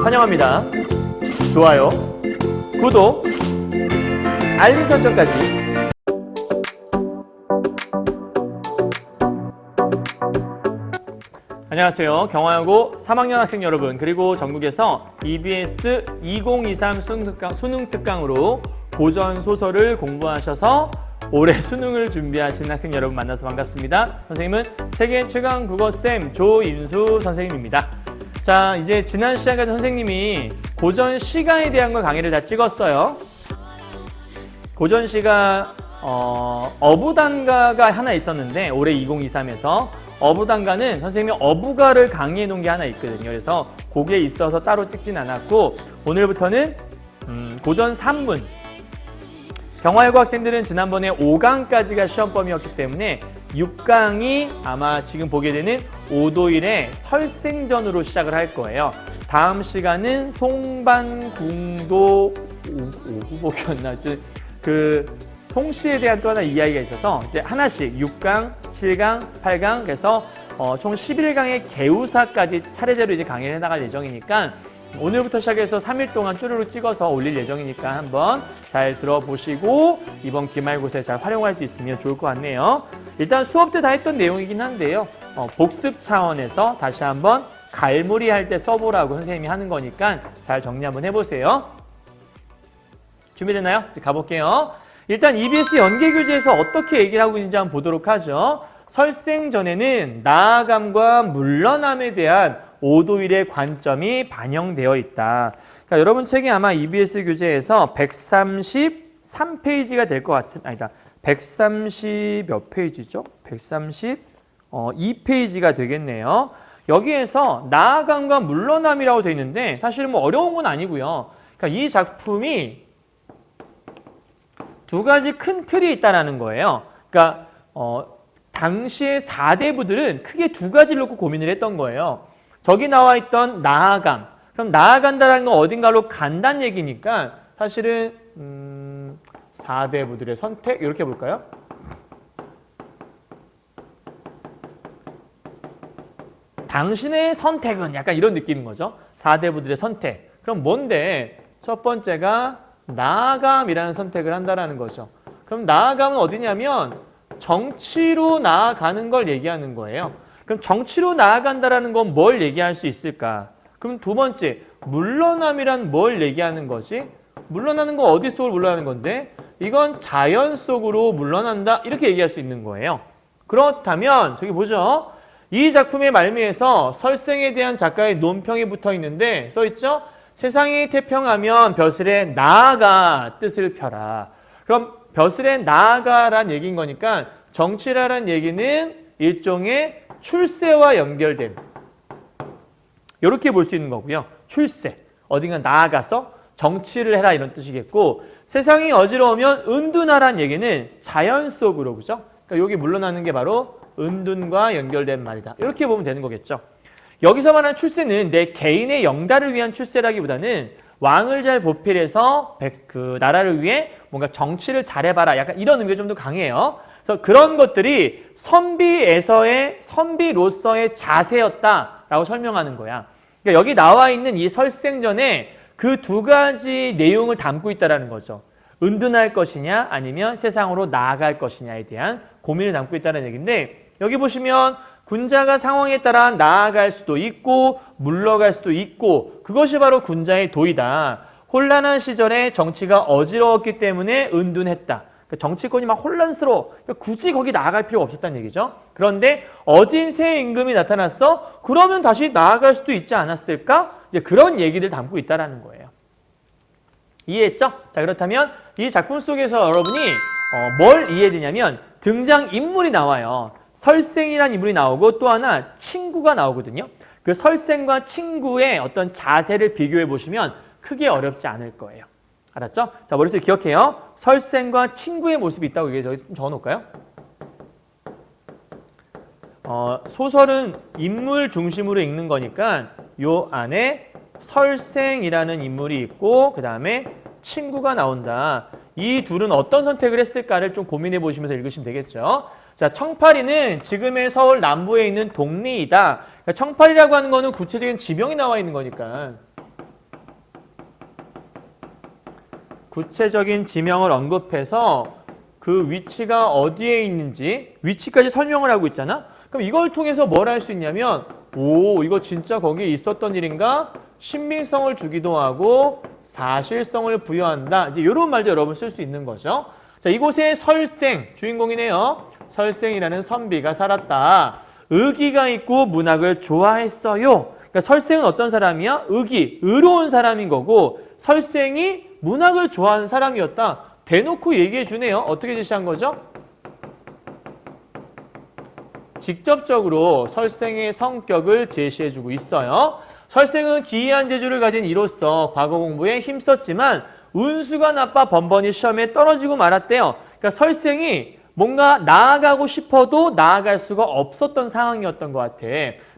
환영합니다. 좋아요, 구독, 알림 설정까지. 안녕하세요. 경화여고 3학년 학생 여러분, 그리고 전국에서 EBS 2023 수능, 특강, 특강 으로 고전 소설을 공부하셔서 올해 수능을 준비하신 학생 여러분 만나서 반갑습니다. 선생님은 세계 최강 국어쌤 조인수 선생님입니다. 자, 이제 지난 시간까지 선생님이 고전 시가에 대한 걸 강의를 다 찍었어요. 고전 시가 어, 어부단가가 하나 있었는데 올해 2023에서 어부단가는 선생님이 어부가를 강의해 놓은 게 하나 있거든요. 그래서 거기에 있어서 따로 찍진 않았고 오늘부터는 음, 고전 3문 경화여고 학생들은 지난번에 5강까지가 시험범위였기 때문에 6강이 아마 지금 보게 되는 오도일의 설생전으로 시작을 할 거예요. 다음 시간은 송반궁도 오후복이었나 그 송씨에 대한 또 하나 이야기가 있어서 이제 하나씩 6강, 7강, 8강 그래서 어, 총 11강의 개우사까지 차례대로 이제 강의를 해나갈 예정이니까 오늘부터 시작해서 3일 동안 쭈루루 찍어서 올릴 예정이니까 한번 잘 들어보시고 이번 기말고사에 잘 활용할 수 있으면 좋을 것 같네요. 일단 수업 때 다 했던 내용이긴 한데요. 어, 복습 차원에서 다시 한번 갈무리 할 때 써보라고 선생님이 하는 거니까 잘 정리 한번 해보세요. 준비됐나요? 가볼게요. 일단 EBS 연계 교재에서 어떻게 얘기를 하고 있는지 한번 보도록 하죠. 설생 전에는 나아감과 물러남에 대한 오도일의 관점이 반영되어 있다. 그러니까 여러분 책이 아마 EBS 교재에서 133페이지가 될 것 같은 아니다. 130 몇 페이지죠? 132페이지가 되겠네요. 여기에서 나아감과 물러남이라고 되어 있는데 사실은 뭐 어려운 건 아니고요. 그러니까 이 작품이 두 가지 큰 틀이 있다라는 거예요. 그러니까 어, 당시의 4대부들은 크게 두 가지를 놓고 고민을 했던 거예요. 저기 나와 있던 나아감. 그럼 나아간다라는 건 어딘가로 간다는 얘기니까 사실은 음, 4대 부들의 선택 이렇게 볼까요? 당신의 선택은 약간 이런 느낌인 거죠. 4대 부들의 선택. 그럼 뭔데? 첫 번째가 나아감이라는 선택을 한다라는 거죠. 그럼 나아감은 어디냐면 정치로 나아가는 걸 얘기하는 거예요. 그럼 정치로 나아간다라는 건 뭘 얘기할 수 있을까? 그럼 두 번째, 물러남이란 뭘 얘기하는 거지? 물러나는 건 어디 속으로 물러나는 건데? 이건 자연 속으로 물러난다 이렇게 얘기할 수 있는 거예요. 그렇다면 저기 보죠. 이 작품의 말미에서 설생에 대한 작가의 논평이 붙어 있는데 써 있죠? 세상이 태평하면 벼슬에 나아가 뜻을 펴라. 그럼 벼슬에 나아가란 얘기인 거니까 정치라란 얘기는 일종의 출세와 연결된 이렇게 볼 수 있는 거고요. 출세. 어딘가 나아가서 정치를 해라 이런 뜻이겠고 세상이 어지러우면 은둔하란 얘기는 자연 속으로 그죠? 그러니까 여기 물러나는 게 바로 은둔과 연결된 말이다. 이렇게 보면 되는 거겠죠. 여기서 말하는 출세는 내 개인의 영달을 위한 출세라기보다는 왕을 잘 보필해서 백, 그 나라를 위해 뭔가 정치를 잘해봐라. 약간 이런 의미가 좀 더 강해요. 그래서 그런 것들이 선비에서의 선비로서의 자세였다라고 설명하는 거야. 그러니까 여기 나와 있는 이 설생전에 그 두 가지 내용을 담고 있다라는 거죠. 은둔할 것이냐 아니면 세상으로 나아갈 것이냐에 대한 고민을 담고 있다는 얘기인데 여기 보시면 군자가 상황에 따라 나아갈 수도 있고 물러갈 수도 있고 그것이 바로 군자의 도이다. 혼란한 시절에 정치가 어지러웠기 때문에 은둔했다. 그러니까 정치권이 막 혼란스러워. 그러니까 굳이 거기 나아갈 필요가 없었다는 얘기죠. 그런데 어진 새 임금이 나타났어? 그러면 다시 나아갈 수도 있지 않았을까? 이제 그런 얘기를 담고 있다라는 거예요. 이해했죠? 자 그렇다면 이 작품 속에서 여러분이 어, 뭘 이해되냐면 등장 인물이 나와요. 설생이라는 인물이 나오고 또 하나 친구가 나오거든요. 그 설생과 친구의 어떤 자세를 비교해 보시면 크게 어렵지 않을 거예요. 알았죠? 자, 머릿속에 기억해요. 설생과 친구의 모습이 있다고 얘기 좀 적어 놓을까요? 어, 소설은 인물 중심으로 읽는 거니까 요 안에 설생이라는 인물이 있고 그 다음에 친구가 나온다. 이 둘은 어떤 선택을 했을까를 좀 고민해 보시면서 읽으시면 되겠죠. 자, 청파리는 지금의 서울 남부에 있는 동리이다. 그러니까 청파리라고 하는 거는 구체적인 지명이 나와 있는 거니까 구체적인 지명을 언급해서 그 위치가 어디에 있는지 위치까지 설명을 하고 있잖아. 그럼 이걸 통해서 뭘 할 수 있냐면 오 이거 진짜 거기에 있었던 일인가 신빙성을 주기도 하고 사실성을 부여한다. 이제 이런 말도 여러분 쓸 수 있는 거죠. 자 이곳에 설생 주인공이네요. 설생이라는 선비가 살았다. 의기가 있고 문학을 좋아했어요. 그러니까 설생은 어떤 사람이야? 의기, 의로운 사람인 거고 설생이 문학을 좋아하는 사람이었다. 대놓고 얘기해 주네요. 어떻게 제시한 거죠? 직접적으로 설생의 성격을 제시해 주고 있어요. 설생은 기이한 재주를 가진 이로서 과거 공부에 힘썼지만 운수가 나빠 번번이 시험에 떨어지고 말았대요. 그러니까 설생이 뭔가 나아가고 싶어도 나아갈 수가 없었던 상황이었던 것 같아.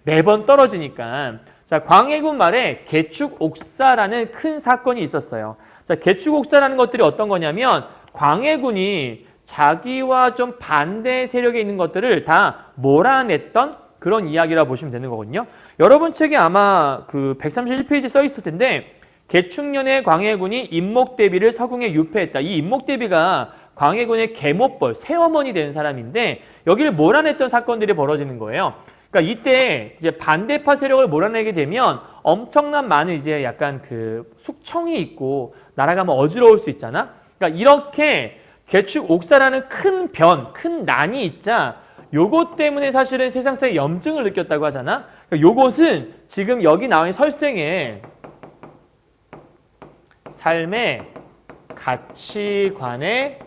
매번 떨어지니까. 자, 광해군 말에 개축 옥사라는 큰 사건이 있었어요. 자, 개축옥사라는 것들이 어떤 거냐면 광해군이 자기와 좀 반대 세력에 있는 것들을 다 몰아냈던 그런 이야기라 보시면 되는 거거든요. 여러분 책에 아마 그 131페이지 써 있을 텐데 개축년에 광해군이 임목대비를 서궁에 유폐했다. 이 임목대비가 광해군의 계모벌, 새어머니 된 사람인데 여기를 몰아냈던 사건들이 벌어지는 거예요. 그러니까 이때 이제 반대파 세력을 몰아내게 되면 엄청난 많은 이제 약간 그 숙청이 있고 나라가 뭐 어지러울 수 있잖아. 그러니까 이렇게 개축 옥사라는 큰 변, 큰 난이 있자 요것 때문에 사실은 세상사의 염증을 느꼈다고 하잖아. 그러니까 요것은 지금 여기 나와 있는 설생에 삶의 가치관에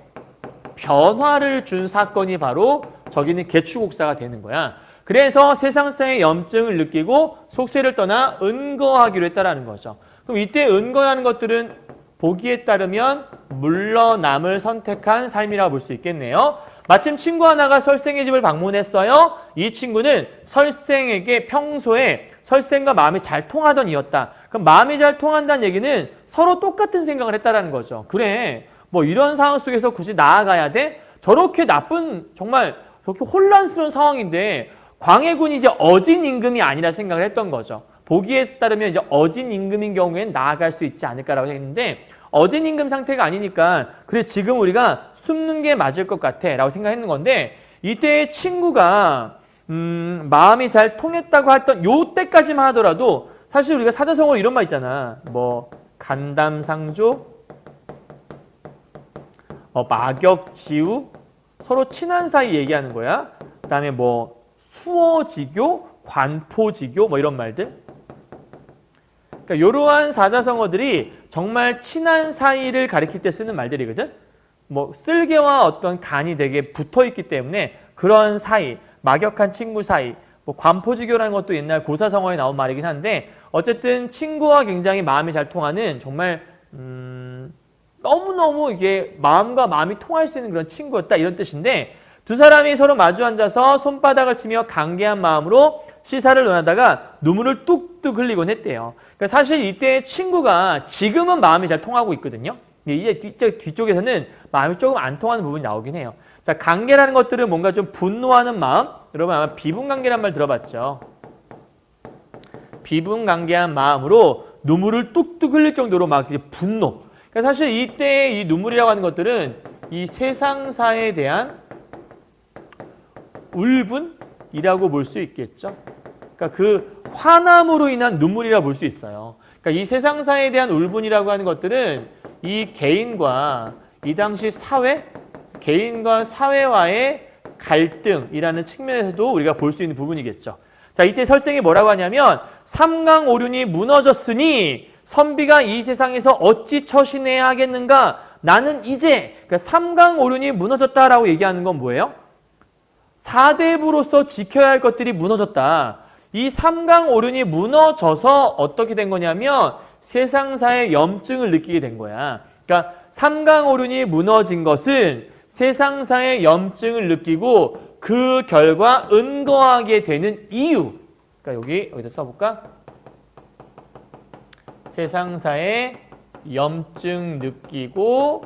변화를 준 사건이 바로 저기는 개축옥사가 되는 거야. 그래서 세상사의 염증을 느끼고 속세를 떠나 은거하기로 했다라는 거죠. 그럼 이때 은거하는 것들은 보기에 따르면 물러남을 선택한 삶이라고 볼 수 있겠네요. 마침 친구 하나가 설생의 집을 방문했어요. 이 친구는 설생에게 평소에 설생과 마음이 잘 통하던 이였다. 그럼 마음이 잘 통한다는 얘기는 서로 똑같은 생각을 했다라는 거죠. 그래, 뭐 이런 상황 속에서 굳이 나아가야 돼? 저렇게 나쁜 정말 저렇게 혼란스러운 상황인데 광해군이 이제 어진 임금이 아니라 생각을 했던 거죠. 보기에 따르면 이제 어진 임금인 경우에는 나아갈 수 있지 않을까라고 했는데 어진 임금 상태가 아니니까 그래 지금 우리가 숨는 게 맞을 것 같아라고 생각했는 건데 이때 친구가 음, 마음이 잘 통했다고 했던 요 때까지만 하더라도 사실 우리가 사자성어로 이런 말 있잖아. 뭐 간담상조, 어, 막역지우 서로 친한 사이 얘기하는 거야. 그다음에 뭐 수어지교, 관포지교 뭐 이런 말들. 그러니까 이러한 사자성어들이 정말 친한 사이를 가리킬 때 쓰는 말들이거든. 뭐 쓸개와 어떤 간이 되게 붙어 있기 때문에 그런 사이, 막역한 친구 사이, 뭐 관포지교라는 것도 옛날 고사성어에 나온 말이긴 한데 어쨌든 친구와 굉장히 마음이 잘 통하는 정말 음, 너무너무 이게 마음과 마음이 통할 수 있는 그런 친구였다 이런 뜻인데 두 사람이 서로 마주 앉아서 손바닥을 치며 강개한 마음으로 시사를 논하다가 눈물을 뚝뚝 흘리곤 했대요. 그러니까 사실 이때 친구가 지금은 마음이 잘 통하고 있거든요. 이제 뒤쪽, 뒤쪽에서는 마음이 조금 안 통하는 부분이 나오긴 해요. 자, 관계라는 것들은 뭔가 좀 분노하는 마음? 여러분 아마 비분관계란 말 들어봤죠? 비분관계한 마음으로 눈물을 뚝뚝 흘릴 정도로 막 이제 분노. 그러니까 사실 이때 이 눈물이라고 하는 것들은 이 세상사에 대한 울분이라고 볼 수 있겠죠. 그러니까 그 화남으로 인한 눈물이라 볼 수 있어요. 그러니까 이 세상사에 대한 울분이라고 하는 것들은 이 개인과 이 당시 사회, 개인과 사회와의 갈등이라는 측면에서도 우리가 볼 수 있는 부분이겠죠. 자, 이때 설생이 뭐라고 하냐면 삼강오륜이 무너졌으니 선비가 이 세상에서 어찌 처신해야 하겠는가? 나는 이제 그러니까 삼강오륜이 무너졌다라고 얘기하는 건 뭐예요? 사대부로서 지켜야 할 것들이 무너졌다. 이 삼강오륜이 무너져서 어떻게 된 거냐면 세상사의 염증을 느끼게 된 거야. 그러니까 삼강오륜이 무너진 것은 세상사의 염증을 느끼고 그 결과 은거하게 되는 이유. 그러니까 여기 여기다 써볼까? 세상사의 염증 느끼고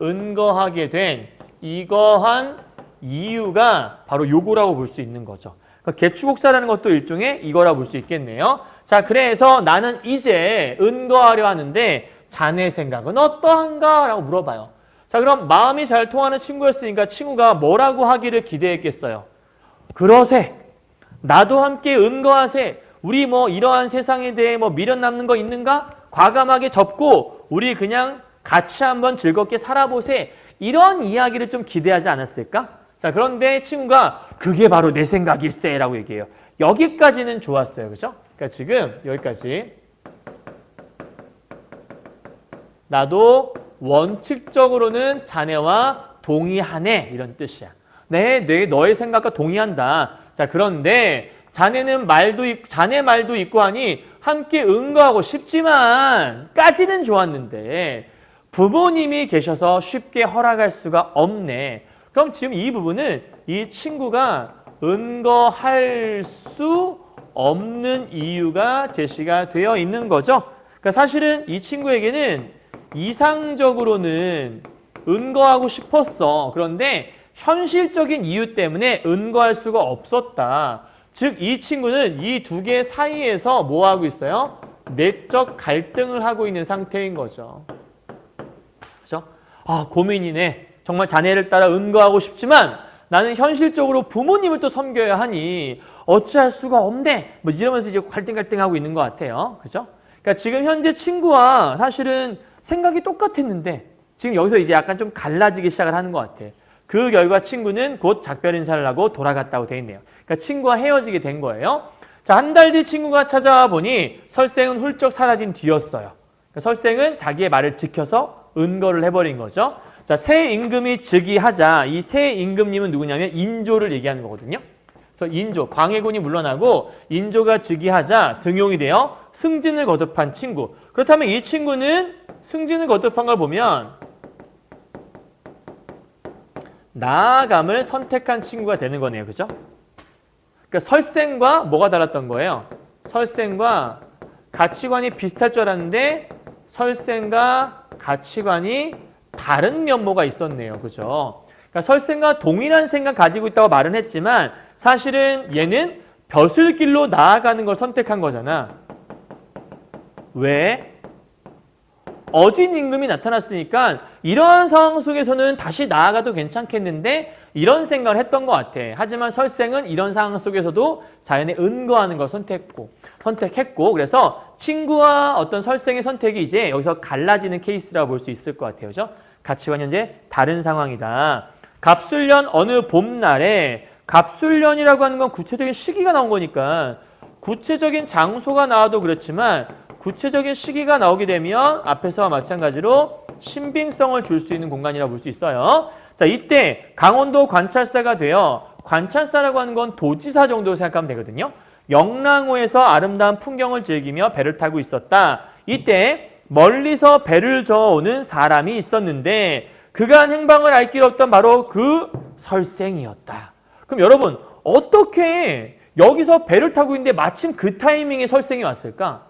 은거하게 된 이거한 이유가 바로 요거라고 볼 수 있는 거죠. 그러니까 개축옥사라는 것도 일종의 이거라 볼 수 있겠네요. 자, 그래서 나는 이제 은거하려 하는데 자네 생각은 어떠한가? 라고 물어봐요. 자, 그럼 마음이 잘 통하는 친구였으니까 친구가 뭐라고 하기를 기대했겠어요? 그러세. 나도 함께 은거하세. 우리 뭐 이러한 세상에 대해 뭐 미련 남는 거 있는가? 과감하게 접고 우리 그냥 같이 한번 즐겁게 살아보세. 이런 이야기를 좀 기대하지 않았을까? 자, 그런데 친구가 그게 바로 내 생각일세라고 얘기해요. 여기까지는 좋았어요. 그죠? 그러니까 지금 여기까지 나도 원칙적으로는 자네와 동의하네 이런 뜻이야. 네, 네 너의 생각과 동의한다. 자, 그런데 자네는 말도 있, 자네 말도 있고 하니 함께 응거하고 싶지만 까지는 좋았는데 부모님이 계셔서 쉽게 허락할 수가 없네. 그럼 지금 이 부분은 이 친구가 은거할 수 없는 이유가 제시가 되어 있는 거죠. 그러니까 사실은 이 친구에게는 이상적으로는 은거하고 싶었어. 그런데 현실적인 이유 때문에 은거할 수가 없었다. 즉, 이 친구는 이 두 개 사이에서 뭐 하고 있어요? 내적 갈등을 하고 있는 상태인 거죠. 그죠? 아, 고민이네. 정말 자네를 따라 은거하고 싶지만 나는 현실적으로 부모님을 또 섬겨야 하니 어찌할 수가 없네. 뭐 이러면서 이제 갈등갈등하고 있는 것 같아요. 그죠? 그러니까 지금 현재 친구와 사실은 생각이 똑같았는데 지금 여기서 이제 약간 좀 갈라지기 시작을 하는 것 같아. 그 결과 친구는 곧 작별 인사를 하고 돌아갔다고 돼 있네요. 그러니까 친구와 헤어지게 된 거예요. 자, 한 달 뒤 친구가 찾아와 보니 설생은 훌쩍 사라진 뒤였어요. 그러니까 설생은 자기의 말을 지켜서 은거를 해버린 거죠. 자, 새 임금이 즉위하자 이 새 임금님은 누구냐면 인조를 얘기하는 거거든요. 그래서 인조, 광해군이 물러나고 인조가 즉위하자 등용이 되어 승진을 거듭한 친구. 그렇다면 이 친구는 승진을 거듭한 걸 보면 나아감을 선택한 친구가 되는 거네요. 그죠? 그러니까 설생과 뭐가 달랐던 거예요? 설생과 가치관이 비슷할 줄 알았는데 설생과 가치관이 다른 면모가 있었네요. 그죠? 그러니까 설생과 동일한 생각 가지고 있다고 말은 했지만 사실은 얘는 벼슬길로 나아가는 걸 선택한 거잖아. 왜? 어진 임금이 나타났으니까 이러한 상황 속에서는 다시 나아가도 괜찮겠는데 이런 생각을 했던 것 같아. 하지만 설생은 이런 상황 속에서도 자연에 은거하는 걸 선택했고, 선택했고 그래서 친구와 어떤 설생의 선택이 이제 여기서 갈라지는 케이스라고 볼 수 있을 것 같아요. 그죠? 가치관 현재 다른 상황이다. 갑술년 어느 봄날에 갑술년이라고 하는 건 구체적인 시기가 나온 거니까 구체적인 장소가 나와도 그렇지만 구체적인 시기가 나오게 되면 앞에서와 마찬가지로 신빙성을 줄 수 있는 공간이라고 볼수 있어요. 자, 이때 강원도 관찰사가 되어 관찰사라고 하는 건 도지사 정도 생각하면 되거든요. 영랑호에서 아름다운 풍경을 즐기며 배를 타고 있었다. 이때 멀리서 배를 저어오는 사람이 있었는데 그간 행방을 알 길 없던 바로 그 설생이었다. 그럼 여러분 어떻게 여기서 배를 타고 있는데 마침 그 타이밍에 설생이 왔을까?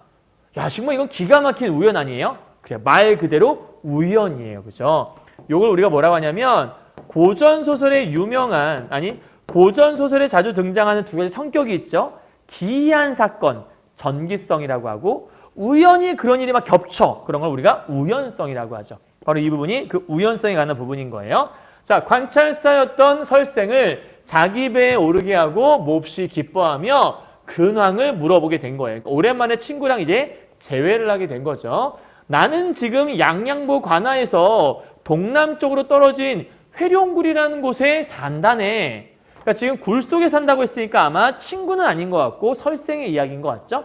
야, 정말 이건 기가 막힌 우연 아니에요? 그래, 말 그대로 우연이에요. 그죠? 요걸 우리가 뭐라고 하냐면 고전 소설의 유명한 아니 고전 소설에 자주 등장하는 두 가지 성격이 있죠. 기이한 사건, 전기성이라고 하고 우연히 그런 일이 막 겹쳐. 그런 걸 우리가 우연성이라고 하죠. 바로 이 부분이 그 우연성에 관한 부분인 거예요. 자, 관찰사였던 설생을 자기 배에 오르게 하고 몹시 기뻐하며 근황을 물어보게 된 거예요. 오랜만에 친구랑 이제 재회를 하게 된 거죠. 나는 지금 양양보 관하에서 동남쪽으로 떨어진 회룡굴이라는 곳에 산다네. 그러니까 지금 굴 속에 산다고 했으니까 아마 친구는 아닌 것 같고 설생의 이야기인 것 같죠?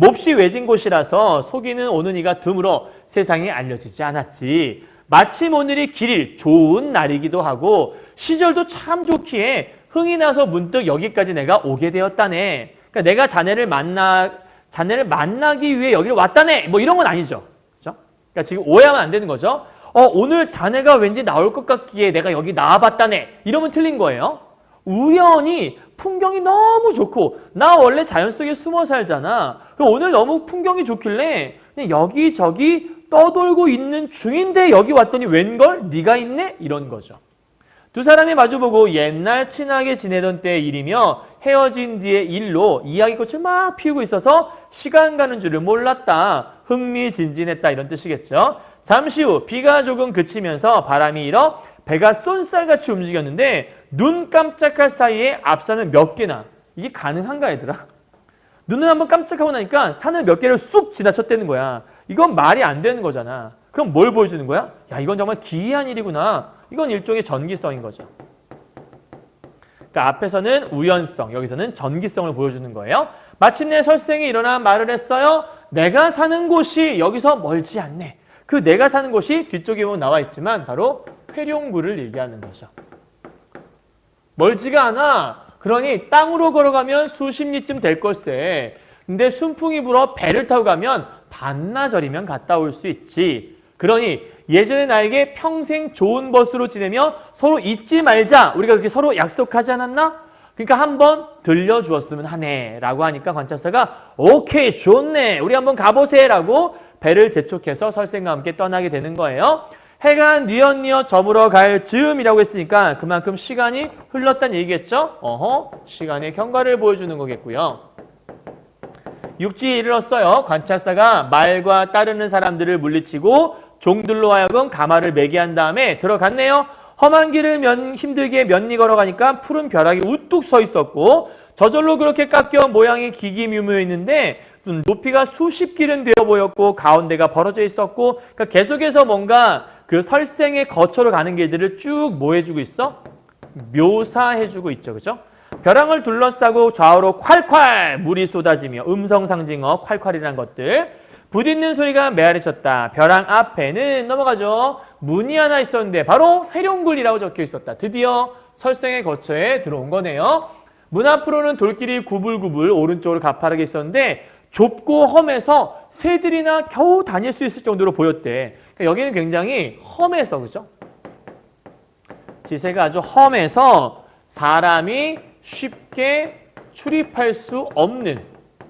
몹시 외진 곳이라서 속이는 오는 이가 드물어 세상에 알려지지 않았지. 마침 오늘이 길일 좋은 날이기도 하고 시절도 참 좋기에 흥이 나서 문득 여기까지 내가 오게 되었다네. 그러니까 내가 자네를 만나 자네를 만나기 위해 여기를 왔다네. 뭐 이런 건 아니죠. 그죠? 그러니까 지금 오해하면 안 되는 거죠. 어, 오늘 자네가 왠지 나올 것 같기에 내가 여기 나와봤다네. 이러면 틀린 거예요. 우연히 풍경이 너무 좋고 나 원래 자연 속에 숨어 살잖아. 오늘 너무 풍경이 좋길래 여기저기 떠돌고 있는 중인데 여기 왔더니 웬걸 네가 있네 이런 거죠. 두 사람이 마주보고 옛날 친하게 지내던 때의 일이며 헤어진 뒤의 일로 이야기꽃을 막 피우고 있어서 시간 가는 줄을 몰랐다. 흥미진진했다. 이런 뜻이겠죠. 잠시 후 비가 조금 그치면서 바람이 일어 배가 쏜살같이 움직였는데 눈 깜짝할 사이에 앞산을 몇 개나 이게 가능한가 얘들아? 눈을 한번 깜짝하고 나니까 산을 몇 개를 쑥 지나쳤다는 거야. 이건 말이 안 되는 거잖아. 그럼 뭘 보여주는 거야? 야, 이건 정말 기이한 일이구나. 이건 일종의 전기성인 거죠. 그러니까 앞에서는 우연성, 여기서는 전기성을 보여주는 거예요. 마침내 설생이 일어나 말을 했어요. 내가 사는 곳이 여기서 멀지 않네. 그 내가 사는 곳이 뒤쪽에 보면 나와 있지만 바로 회룡구를 얘기하는 거죠. 멀지가 않아. 그러니 땅으로 걸어가면 수십 리쯤 될 걸세. 근데 순풍이 불어 배를 타고 가면 반나절이면 갔다 올 수 있지. 그러니 예전에 나에게 평생 좋은 버스로 지내며 서로 잊지 말자. 우리가 그렇게 서로 약속하지 않았나? 그러니까 한번 들려주었으면 하네. 라고 하니까 관찰사가 오케이, 좋네. 우리 한번 가보세. 라고 배를 재촉해서 설생과 함께 떠나게 되는 거예요. 해가 뉘엿뉘엿 저물어 갈 즈음이라고 했으니까 그만큼 시간이 흘렀다는 얘기겠죠? 어허, 시간의 경과를 보여주는 거겠고요. 육지에 이르렀어요. 관찰사가 말과 따르는 사람들을 물리치고 종들로 하여금 가마를 매게 한 다음에 들어갔네요. 험한 길을 면, 힘들게 면리 걸어가니까 푸른 벼락이 우뚝 서 있었고 저절로 그렇게 깎여 모양이 기기묘묘했는데 음, 높이가 수십 길은 되어 보였고 가운데가 벌어져 있었고 그러니까 계속해서 뭔가 그 설생의 거처로 가는 길들을 쭉 뭐 해주고 있어? 묘사해주고 있죠. 그죠? 벼랑을 둘러싸고 좌우로 콸콸 물이 쏟아지며 음성 상징어 콸콸이라는 것들 부딪는 소리가 메아리쳤다. 벼랑 앞에는 넘어가죠. 문이 하나 있었는데 바로 회룡굴이라고 적혀 있었다. 드디어 설생의 거처에 들어온 거네요. 문 앞으로는 돌길이 구불구불 오른쪽으로 가파르게 있었는데 좁고 험해서 새들이나 겨우 다닐 수 있을 정도로 보였대. 그러니까 여기는 굉장히 험해서 그죠? 지세가 아주 험해서 사람이 쉽게 출입할 수 없는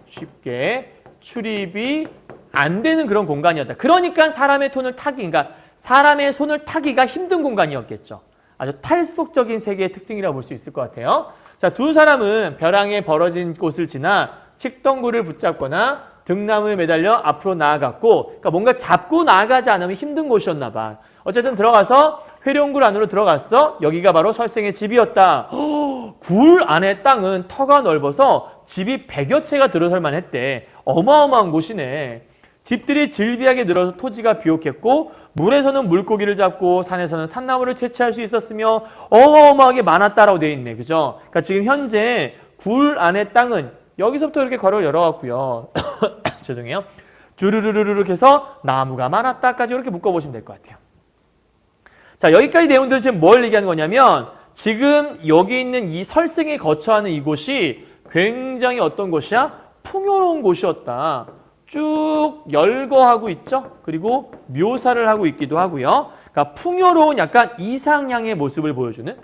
쉽게 출입이 안 되는 그런 공간이었다. 그러니까 사람의 손을 타기, 그러니까 사람의 손을 타기가 힘든 공간이었겠죠. 아주 탈속적인 세계의 특징이라고 볼 수 있을 것 같아요. 자, 두 사람은 벼랑에 벌어진 곳을 지나 칡덩굴을 붙잡거나 등나무에 매달려 앞으로 나아갔고, 그러니까 뭔가 잡고 나아가지 않으면 힘든 곳이었나 봐. 어쨌든 들어가서 회룡굴 안으로 들어갔어. 여기가 바로 설생의 집이었다. 굴 안의 땅은 터가 넓어서 집이 100여 채가 들어설 만 했대. 어마어마한 곳이네. 집들이 질비하게 늘어서 토지가 비옥했고 물에서는 물고기를 잡고 산에서는 산나물을 채취할 수 있었으며 어마어마하게 많았다라고 되어 있네. 그죠? 그러니까 지금 현재 굴 안의 땅은 여기서부터 이렇게 괄호를 열어갖고요. 죄송해요. 주르르르르 해서 나무가 많았다까지 이렇게 묶어보시면 될 것 같아요. 자, 여기까지 내용들은 지금 뭘 얘기하는 거냐면 지금 여기 있는 이 설생에 거처하는 이곳이 굉장히 어떤 곳이야? 풍요로운 곳이었다. 쭉 열거하고 있죠. 그리고 묘사를 하고 있기도 하고요. 그러니까 풍요로운 약간 이상향의 모습을 보여주는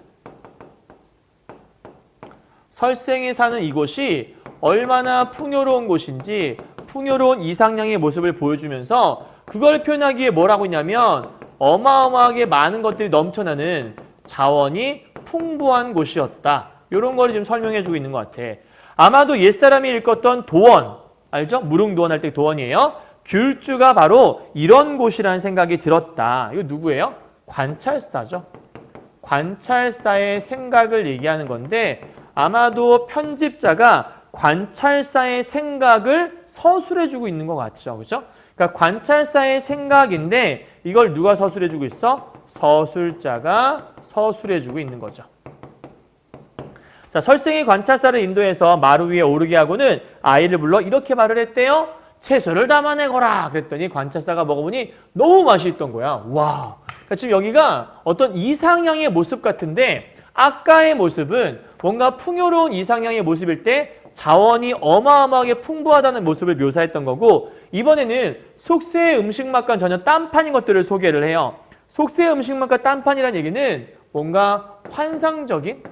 설생에 사는 이곳이 얼마나 풍요로운 곳인지 풍요로운 이상향의 모습을 보여주면서 그걸 표현하기에 뭐라고 했냐면 어마어마하게 많은 것들이 넘쳐나는 자원이 풍부한 곳이었다. 이런 걸 지금 설명해 주고 있는 것 같아. 아마도 옛사람이 읽었던 도원, 알죠? 무릉도원 할 때 도원이에요. 귤주가 바로 이런 곳이라는 생각이 들었다. 이거 누구예요? 관찰사죠. 관찰사의 생각을 얘기하는 건데 아마도 편집자가 관찰사의 생각을 서술해주고 있는 것 같죠. 그죠? 그러니까 관찰사의 생각인데 이걸 누가 서술해주고 있어? 서술자가 서술해주고 있는 거죠. 자, 설생이 관찰사를 인도해서 마루 위에 오르게 하고는 아이를 불러 이렇게 말을 했대요. 채소를 담아내거라. 그랬더니 관찰사가 먹어보니 너무 맛있던 거야. 와. 그러니까 지금 여기가 어떤 이상향의 모습 같은데 아까의 모습은 뭔가 풍요로운 이상향의 모습일 때 자원이 어마어마하게 풍부하다는 모습을 묘사했던 거고 이번에는 속세의 음식 맛과 전혀 딴판인 것들을 소개를 해요. 속세의 음식 맛과 딴판이라는 얘기는 뭔가 환상적인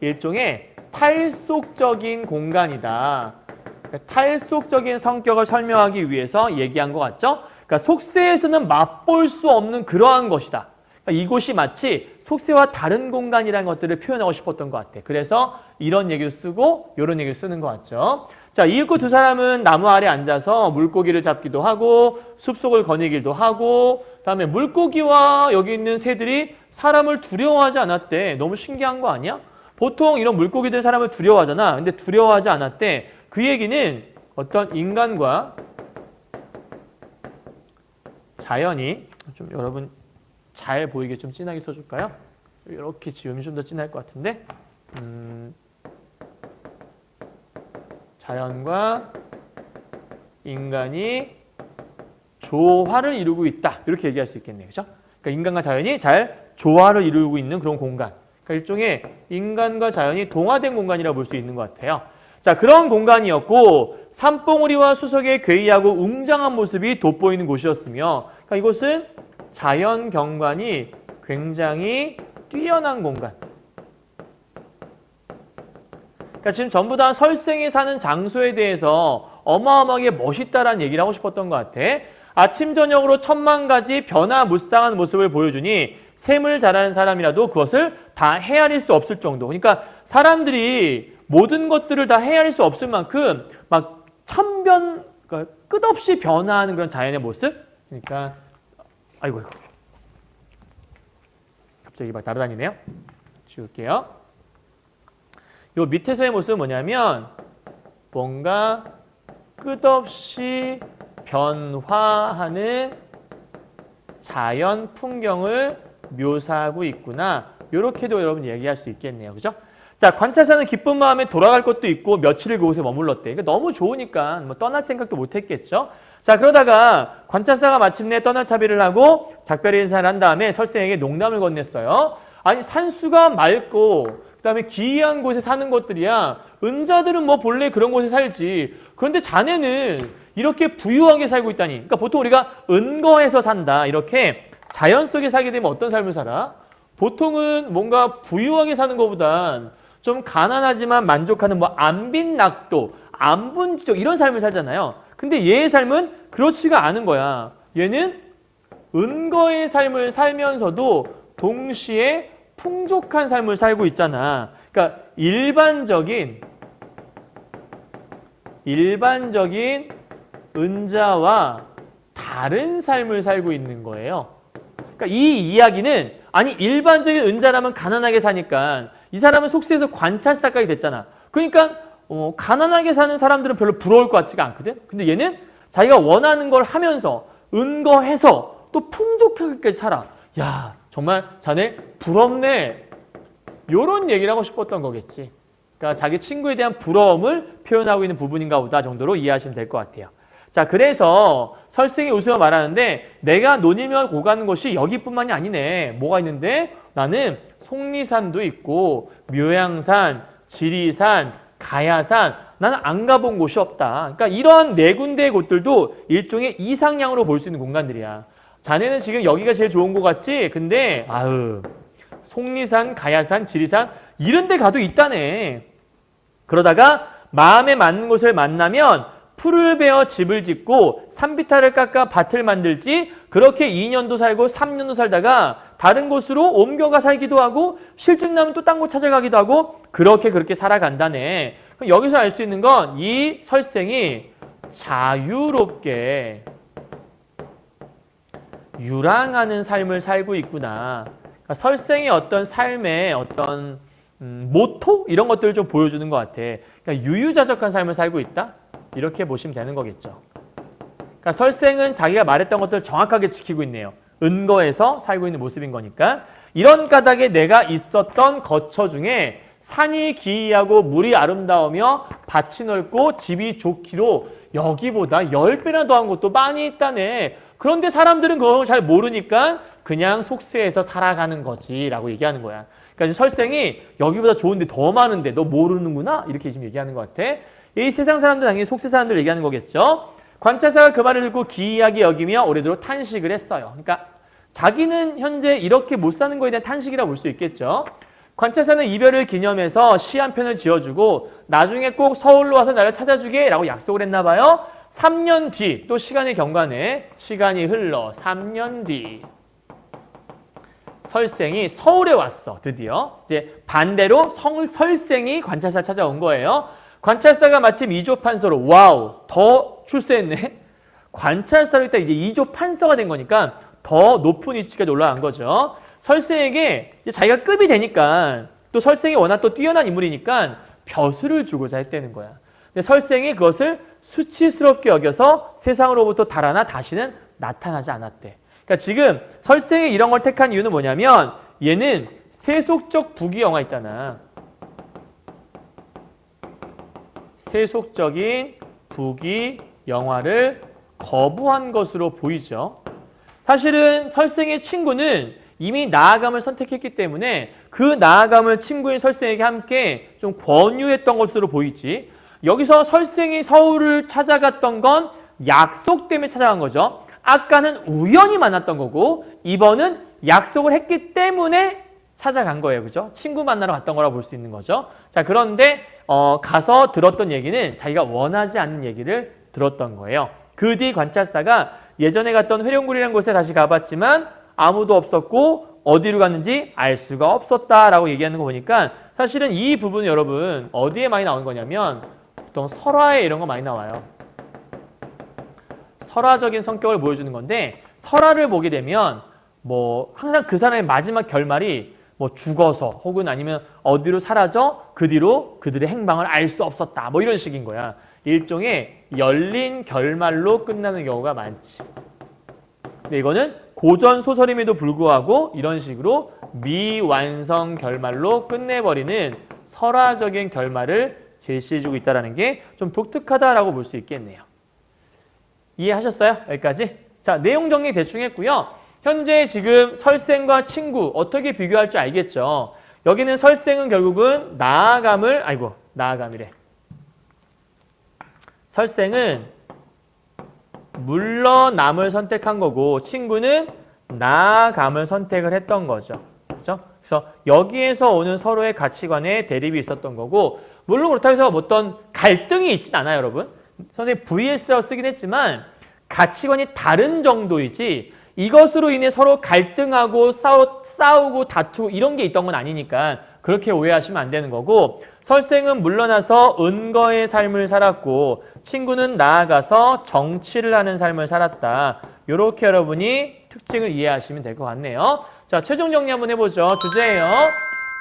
일종의 탈속적인 공간이다. 그러니까 탈속적인 성격을 설명하기 위해서 얘기한 것 같죠? 그러니까 속세에서는 맛볼 수 없는 그러한 것이다. 그러니까 이곳이 마치 속세와 다른 공간이라는 것들을 표현하고 싶었던 것 같아. 그래서 이런 얘기를 쓰고 이런 얘기를 쓰는 것 같죠. 자, 이윽고 두 사람은 나무 아래 앉아서 물고기를 잡기도 하고 숲속을 거니기도 하고 그다음에 물고기와 여기 있는 새들이 사람을 두려워하지 않았대. 너무 신기한 거 아니야? 보통 이런 물고기들 사람을 두려워하잖아. 근데 두려워하지 않았대. 그 얘기는 어떤 인간과 자연이 좀 여러분 잘 보이게 좀 진하게 써줄까요? 이렇게 지으면 좀 더 진할 것 같은데 음, 자연과 인간이 조화를 이루고 있다 이렇게 얘기할 수 있겠네요, 그렇죠? 그러니까 인간과 자연이 잘 조화를 이루고 있는 그런 공간. 그러니까 일종의 인간과 자연이 동화된 공간이라고 볼 수 있는 것 같아요. 자 그런 공간이었고 산봉우리와 수석의 괴이하고 웅장한 모습이 돋보이는 곳이었으며 그러니까 이곳은 자연 경관이 굉장히 뛰어난 공간. 그러니까 지금 전부 다 설생이 사는 장소에 대해서 어마어마하게 멋있다라는 얘기를 하고 싶었던 것 같아. 아침 저녁으로 천만 가지 변화무쌍한 모습을 보여주니 샘을 잘하는 사람이라도 그것을 다 헤아릴 수 없을 정도. 그러니까 사람들이 모든 것들을 다 헤아릴 수 없을 만큼 막 천변 그러니까 끝없이 변화하는 그런 자연의 모습. 그러니까 아이고 아이고 갑자기 막 날아다니네요. 지울게요. 요 밑에서의 모습은 뭐냐면 뭔가 끝없이 변화하는 자연 풍경을 묘사하고 있구나. 이렇게도 여러분 얘기할 수 있겠네요. 그죠? 자, 관찰사는 기쁜 마음에 돌아갈 것도 있고 며칠을 그곳에 머물렀대. 그러니까 너무 좋으니까 뭐 떠날 생각도 못 했겠죠? 자, 그러다가 관찰사가 마침내 떠날 차비를 하고 작별 인사를 한 다음에 설생에게 농담을 건넸어요. 아니, 산수가 맑고 그다음에 기이한 곳에 사는 것들이야. 은자들은 뭐 본래 그런 곳에 살지. 그런데 자네는 이렇게 부유하게 살고 있다니. 그러니까 보통 우리가 은거에서 산다. 이렇게 자연 속에 살게 되면 어떤 삶을 살아? 보통은 뭔가 부유하게 사는 것보단 좀 가난하지만 만족하는 뭐 안빈낙도, 안분지적 이런 삶을 살잖아요. 근데 얘의 삶은 그렇지가 않은 거야. 얘는 은거의 삶을 살면서도 동시에 풍족한 삶을 살고 있잖아. 그러니까 일반적인 일반적인 은자와 다른 삶을 살고 있는 거예요. 그러니까 이 이야기는 아니 일반적인 은자라면 가난하게 사니까 이 사람은 속세에서 관찰사까지 됐잖아. 그러니까 어, 가난하게 사는 사람들은 별로 부러울 것 같지가 않거든. 근데 얘는 자기가 원하는 걸 하면서 은거해서 또 풍족하게까지 살아. 야 정말 자네 부럽네. 요런 얘기를 하고 싶었던 거겠지. 그러니까 자기 친구에 대한 부러움을 표현하고 있는 부분인가 보다 정도로 이해하시면 될 것 같아요. 자, 그래서 설생이 웃으며 말하는데 내가 논이며 고가는 것이 여기뿐만이 아니네. 뭐가 있는데 나는 속리산도 있고 묘양산, 지리산, 가야산 나는 안 가본 곳이 없다. 그러니까 이런 네 군데의 곳들도 일종의 이상향으로 볼 수 있는 공간들이야. 자네는 지금 여기가 제일 좋은 것 같지? 근데 아으 속리산, 가야산, 지리산 이런 데 가도 있다네. 그러다가 마음에 맞는 곳을 만나면 풀을 베어 집을 짓고 산비탈을 깎아 밭을 만들지 그렇게 2년도 살고 3년도 살다가 다른 곳으로 옮겨가 살기도 하고 실증 나면 또 딴 곳 찾아가기도 하고 그렇게 그렇게 살아간다네. 그럼 여기서 알 수 있는 건 이 설생이 자유롭게 유랑하는 삶을 살고 있구나. 그러니까 설생의 어떤 삶의 어떤 음, 모토 이런 것들을 좀 보여주는 것 같아. 그러니까 유유자적한 삶을 살고 있다. 이렇게 보시면 되는 거겠죠. 그러니까 설생은 자기가 말했던 것들을 정확하게 지키고 있네요. 은거에서 살고 있는 모습인 거니까 이런 까닭에 내가 있었던 거처 중에 산이 기이하고 물이 아름다우며 밭이 넓고 집이 좋기로 여기보다 10배나 더한 곳도 많이 있다네. 그런데 사람들은 그걸 잘 모르니까 그냥 속세에서 살아가는 거지라고 얘기하는 거야. 그러니까 설생이 여기보다 좋은데 더 많은데 너 모르는구나 이렇게 지금 얘기하는 것 같아. 이 세상 사람들 당연히 속세 사람들 얘기하는 거겠죠. 관찰사가 그 말을 듣고 기이하게 여기며 오래도록 탄식을 했어요. 그러니까 자기는 현재 이렇게 못 사는 거에 대한 탄식이라고 볼 수 있겠죠. 관찰사는 이별을 기념해서 시 한 편을 지어주고 나중에 꼭 서울로 와서 나를 찾아주게 라고 약속을 했나 봐요. 3년 뒤, 또 시간의 경관에 시간이 흘러 3년 뒤. 설생이 서울에 왔어 드디어 이제 반대로 성, 설생이 관찰사 찾아온 거예요. 관찰사가 마침 이조 판서로 와우 더 출세했네. 관찰사로 이제 이조 판서가 된 거니까 더 높은 위치까지 올라간 거죠. 설생에게 자기가 급이 되니까 또 설생이 워낙 또 뛰어난 인물이니까 벼슬을 주고자 했다는 거야. 근데 설생이 그것을 수치스럽게 여겨서 세상으로부터 달아나 다시는 나타나지 않았대. 그러니까 지금 설생이 이런 걸 택한 이유는 뭐냐면 얘는 세속적 부귀영화 있잖아. 세속적인 부귀 영화를 거부한 것으로 보이죠. 사실은 설생의 친구는 이미 나아감을 선택했기 때문에 그 나아감을 친구인 설생에게 함께 좀 권유했던 것으로 보이지. 여기서 설생이 서울을 찾아갔던 건 약속 때문에 찾아간 거죠. 아까는 우연히 만났던 거고 이번은 약속을 했기 때문에 찾아간 거예요. 그죠? 친구 만나러 갔던 거라 볼수 있는 거죠. 자, 그런데 어, 가서 들었던 얘기는 자기가 원하지 않는 얘기를 들었던 거예요. 그 뒤 관찰사가 예전에 갔던 회룡굴이라는 곳에 다시 가봤지만 아무도 없었고 어디로 갔는지 알 수가 없었다라고 얘기하는 거 보니까 사실은 이 부분은 여러분 어디에 많이 나오는 거냐면 보통 설화에 이런 거 많이 나와요. 설화적인 성격을 보여주는 건데 설화를 보게 되면 뭐 항상 그 사람의 마지막 결말이 뭐 죽어서 혹은 아니면 어디로 사라져 그 뒤로 그들의 행방을 알 수 없었다 뭐 이런 식인 거야. 일종의 열린 결말로 끝나는 경우가 많지. 근데 이거는 고전 소설임에도 불구하고 이런 식으로 미완성 결말로 끝내버리는 설화적인 결말을 제시해주고 있다는 게 좀 독특하다라고 볼 수 있겠네요. 이해하셨어요? 여기까지? 자, 내용 정리 대충 했고요. 현재 지금 설생과 친구 어떻게 비교할 줄 알겠죠? 여기는 설생은 결국은 나아감을 아이고 나아감이래. 설생은 물러남을 선택한 거고 친구는 나아감을 선택을 했던 거죠. 그렇죠? 그래서 여기에서 오는 서로의 가치관에 대립이 있었던 거고 물론 그렇다고 해서 어떤 갈등이 있진 않아요, 여러분. 선생님 VS라고 쓰긴 했지만 가치관이 다른 정도이지 이것으로 인해 서로 갈등하고 싸우, 싸우고 다투고 이런 게 있던 건 아니니까 그렇게 오해하시면 안 되는 거고 설생은 물러나서 은거의 삶을 살았고 친구는 나아가서 정치를 하는 삶을 살았다. 이렇게 여러분이 특징을 이해하시면 될 것 같네요. 자, 최종 정리 한번 해보죠. 주제예요.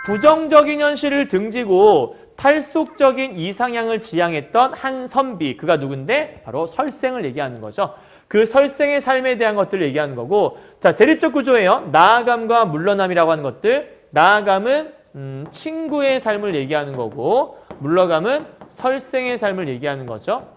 부정적인 현실을 등지고 탈속적인 이상향을 지향했던 한 선비, 그가 누군데? 바로 설생을 얘기하는 거죠. 그 설생의 삶에 대한 것들을 얘기하는 거고, 자, 대립적 구조예요. 나아감과 물러남이라고 하는 것들. 나아감은 음, 친구의 삶을 얘기하는 거고, 물러감은 설생의 삶을 얘기하는 거죠.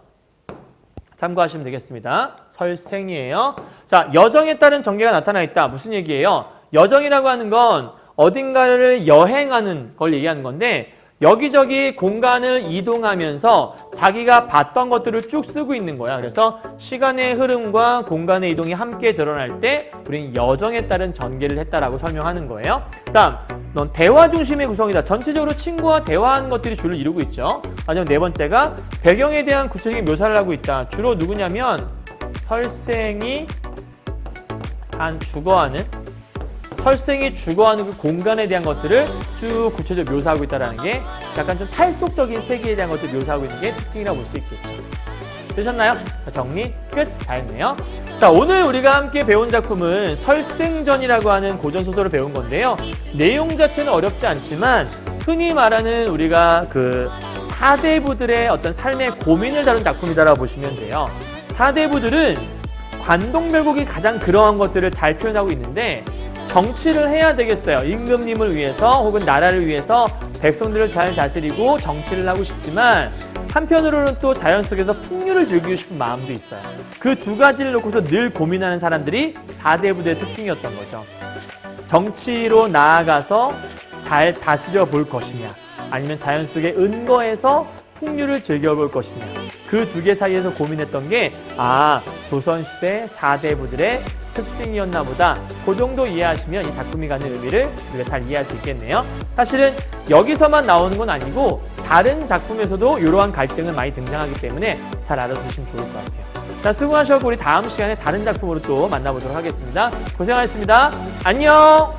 참고하시면 되겠습니다. 설생이에요. 자, 여정에 따른 전개가 나타나 있다. 무슨 얘기예요? 여정이라고 하는 건 어딘가를 여행하는 걸 얘기하는 건데 여기저기 공간을 이동하면서 자기가 봤던 것들을 쭉 쓰고 있는 거야. 그래서 시간의 흐름과 공간의 이동이 함께 드러날 때 우리는 여정에 따른 전개를 했다라고 설명하는 거예요. 다음, 넌 대화 중심의 구성이다. 전체적으로 친구와 대화하는 것들이 주를 이루고 있죠. 마지막 네 번째가 배경에 대한 구체적인 묘사를 하고 있다. 주로 누구냐면 설생이 산 주거하는 설생이 주거하는 그 공간에 대한 것들을 쭉 구체적으로 묘사하고 있다는 게 약간 좀 탈속적인 세계에 대한 것들을 묘사하고 있는 게 특징이라고 볼 수 있겠죠. 되셨나요? 자, 정리 끝. 다 했네요. 자, 오늘 우리가 함께 배운 작품은 설생전이라고 하는 고전 소설을 배운 건데요. 내용 자체는 어렵지 않지만 흔히 말하는 우리가 그 사대부들의 어떤 삶의 고민을 다룬 작품이다라고 보시면 돼요. 사대부들은 관동별곡이 가장 그러한 것들을 잘 표현하고 있는데 정치를 해야 되겠어요. 임금님을 위해서 혹은 나라를 위해서 백성들을 잘 다스리고 정치를 하고 싶지만 한편으로는 또 자연 속에서 풍류를 즐기고 싶은 마음도 있어요. 그 두 가지를 놓고서 늘 고민하는 사람들이 4대 부대의 특징이었던 거죠. 정치로 나아가서 잘 다스려 볼 것이냐 아니면 자연 속에 은거해서 풍류를 즐겨볼 것이냐 그 두 개 사이에서 고민했던 게 아 조선시대 4대 부들의 특징이었나 보다. 그 정도 이해하시면 이 작품이 갖는 의미를 우리가 잘 이해할 수 있겠네요. 사실은 여기서만 나오는 건 아니고 다른 작품에서도 이러한 갈등은 많이 등장하기 때문에 잘 알아두시면 좋을 것 같아요. 자 수고하셨고 우리 다음 시간에 다른 작품으로 또 만나보도록 하겠습니다. 고생하셨습니다. 안녕